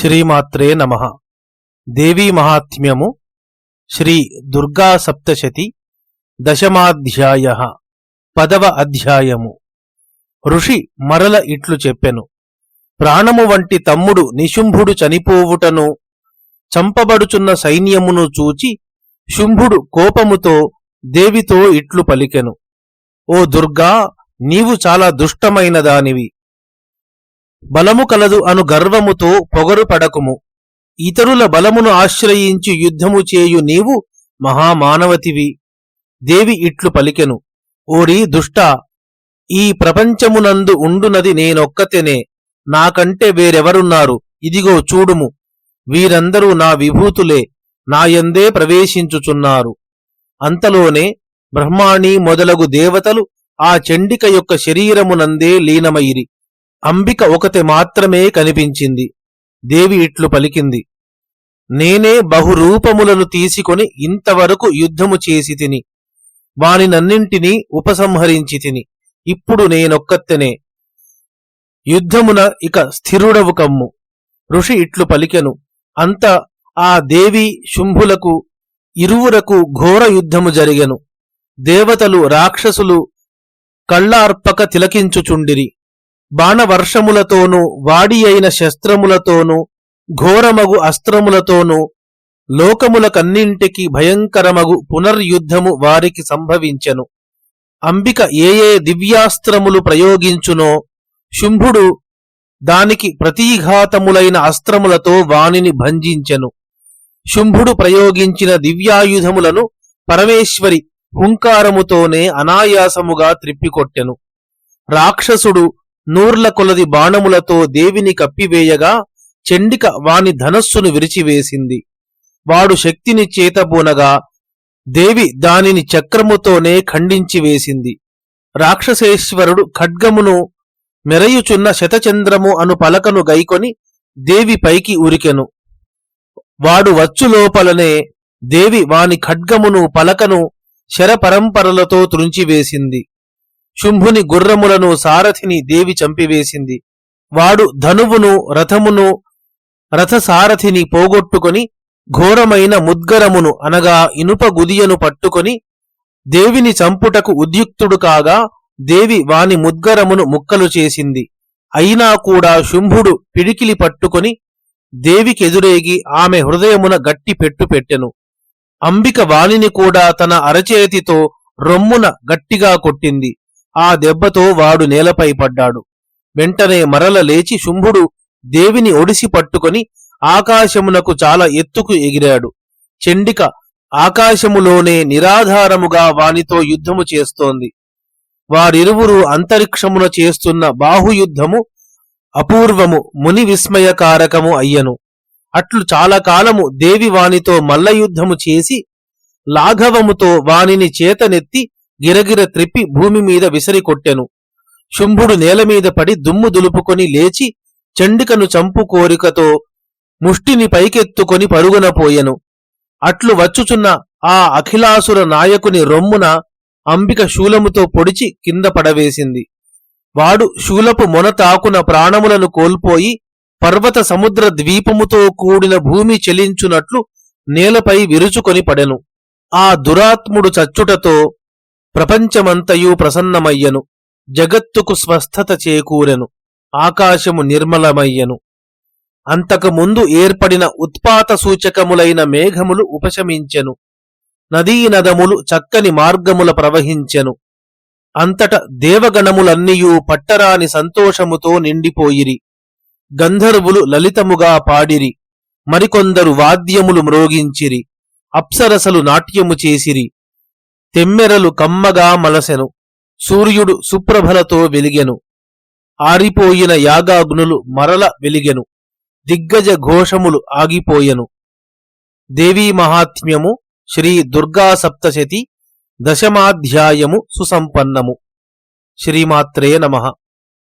శ్రీమాత్రే నమ. దేవీ మహాత్మ్యము శ్రీ దుర్గా సప్తశతి దశమాధ్యాయ పదవ అధ్యాయము. ఋషి మరల ఇట్లు చెప్పెను ప్రాణము వంటి తమ్ముడు నిశుంభుడు చనిపోవుటను చంపబడుచున్న సైన్యమును చూచి శుంభుడు కోపముతో దేవితో ఇట్లు పలికెను ఓ దుర్గా నీవు చాలా దుష్టమైన దానివి. బలము కలదు అను గర్వముతో పొగరు పడకుము. ఇతరుల బలమును ఆశ్రయించి యుద్ధము చేయు నీవు మహామానవతివి. దేవి ఇట్లు పలికెను. ఓరి దుష్ట! ఈ ప్రపంచమునందు ఉండునది నేనొక్కతెనే. నాకంటే వేరెవరున్నారు? ఇదిగో చూడుము. వీరందరూ నా విభూతులే. నాయందే ప్రవేశించుచున్నారు. అంతలోనే బ్రహ్మాణి మొదలగు దేవతలు ఆ చండిక యొక్క శరీరమునందే లీనమైరి అంబిక ఒకతే మాత్రమే కనిపించింది. దేవి ఇట్లు పలికింది. నేనే బహురూపములను తీసుకొని ఇంతవరకు యుద్ధము చేసి తిని వానినన్నింటినీ ఉపసంహరించి తిని ఇప్పుడు నేనొక్కత్తెనే. యుద్ధమున ఇక స్థిరుడవు కమ్ము. ఋషి ఇట్లు పలికెను. అంత ఆ దేవి శుంభులకు ఇరువురకు ఘోర యుద్ధము జరిగెను. దేవతలు రాక్షసులు కళ్ళార్పక తిలకించుచుండిరి. బాణవర్షములతోనూ వాడి అయిన శస్త్రములతోనూ ఘోరమగు అస్త్రములతోనూ లోకములకన్నింటికి భయంకరమగు పునర్యుద్ధము వారికి సంభవించెను. అంబిక ఏ ఏ దివ్యాస్త్రములు ప్రయోగించునో శుంభుడు దానికి ప్రతీఘాతములైన అస్త్రములతో వానిని భంజించెను. శుంభుడు ప్రయోగించిన దివ్యాయుధములను పరమేశ్వరి హుంకారముతోనే అనాయాసముగా త్రిప్పికొట్టెను. రాక్షసుడు నూర్ల కొలది బాణములతో దేవిని కప్పివేయగా చెండిక వాని ధనస్సును విరిచివేసింది. వాడు శక్తిని చేతబూనగా దేవి దానిని చక్రముతోనే ఖండించి వేసింది రాక్షసేశ్వరుడు ఖడ్గమును మెరయుచున్న శతచంద్రము అను పలకను గైకొని దేవి పైకి ఉరికెను. వాడు వచ్చు లోపలనే దేవి వాని ఖడ్గమును పలకను శరపరంపరలతో త్రుంచివేసింది. శుంభుని గుర్రములను సారథిని దేవి చంపివేసింది. వాడు ధనువును రథమును రథసారథిని పోగొట్టుకొని ఘోరమైన ముద్గరమును అనగా ఇనుప గుదియను పట్టుకొని దేవిని చంపుటకు ఉద్యుక్తుడు కాగా దేవి వాని ముద్గరమును ముక్కలు చేసింది. అయినా కూడా శుంభుడు పిడికిలి పట్టుకొని దేవికెదురేగి ఆమె హృదయమున గట్టి పెట్టు పెట్టెను. అంబిక వాణిని కూడా తన అరచేతితో రొమ్మున గట్టిగా కొట్టింది. ఆ దెబ్బతో వాడు నేలపై పడ్డాడు. వెంటనే మరల లేచి శుంభుడు దేవిని ఒడిసి పట్టుకొని ఆకాశమునకు చాలా ఎత్తుకు ఎగిరాడు. చెండిక ఆకాశములోనే నిరాధారముగా వానితో యుద్ధము చేస్తోంది. వారిరువురు అంతరిక్షమున చేస్తున్న బాహుయుద్ధము అపూర్వము ముని విస్మయకారకము అయ్యను. అట్లు చాలా కాలము దేవి వానితో మల్లయుద్ధము చేసి లాఘవముతో వానిని చేతనెత్తి గిరగిర త్రిప్పి భూమి మీద విసిరి కొట్టెను. శుంభుడు నేలమీద పడి దుమ్ము దులుపుకొని లేచి చండికను చంపు కోరికతో ముష్టిని పైకెత్తుకొని పరుగున పోయెను. అట్లు వచ్చుచున్న ఆ అఖిలాసుర నాయకుని రొమ్మున అంబిక శూలముతో పొడిచి కింద పడవేసింది. వాడు శూలపు మొనతాకున ప్రాణములను కోల్పోయి పర్వత సముద్ర ద్వీపముతో కూడిన భూమి చెలించునట్లు నేలపై విరుచుకొని పడెను. ఆ దురాత్ముడు చచ్చుటతో ప్రపంచమంతయు ప్రసన్నమయ్యను. జగత్తుకు స్వస్థత చేకూరెను. ఆకాశము నిర్మలమయ్యను. అంతకుముందు ఏర్పడిన ఉత్పాత సూచకములైన మేఘములు ఉపశమించెను. నదీనదములు చక్కని మార్గముల ప్రవహించెను. అంతట దేవగణములన్నీయూ పట్టరాని సంతోషముతో నిండిపోయిరి. గంధర్వులు లలితముగా పాడిరి. మరికొందరు వాద్యములు మ్రోగించిరి. అప్సరసలు నాట్యము చేసిరి. తెమ్మెరలు కమ్మగా మలసెను. సూర్యుడు సుప్రభలతో వెలిగెను. ఆరిపోయిన యాగాగ్నులు మరల వెలిగెను. దిగ్గజ ఘోషములు ఆగిపోయెను. దేవీ మహాత్మ్యము శ్రీ దుర్గా సప్తశతి దశమాధ్యాయము సుసంపన్నము. శ్రీమాత్రే నమః.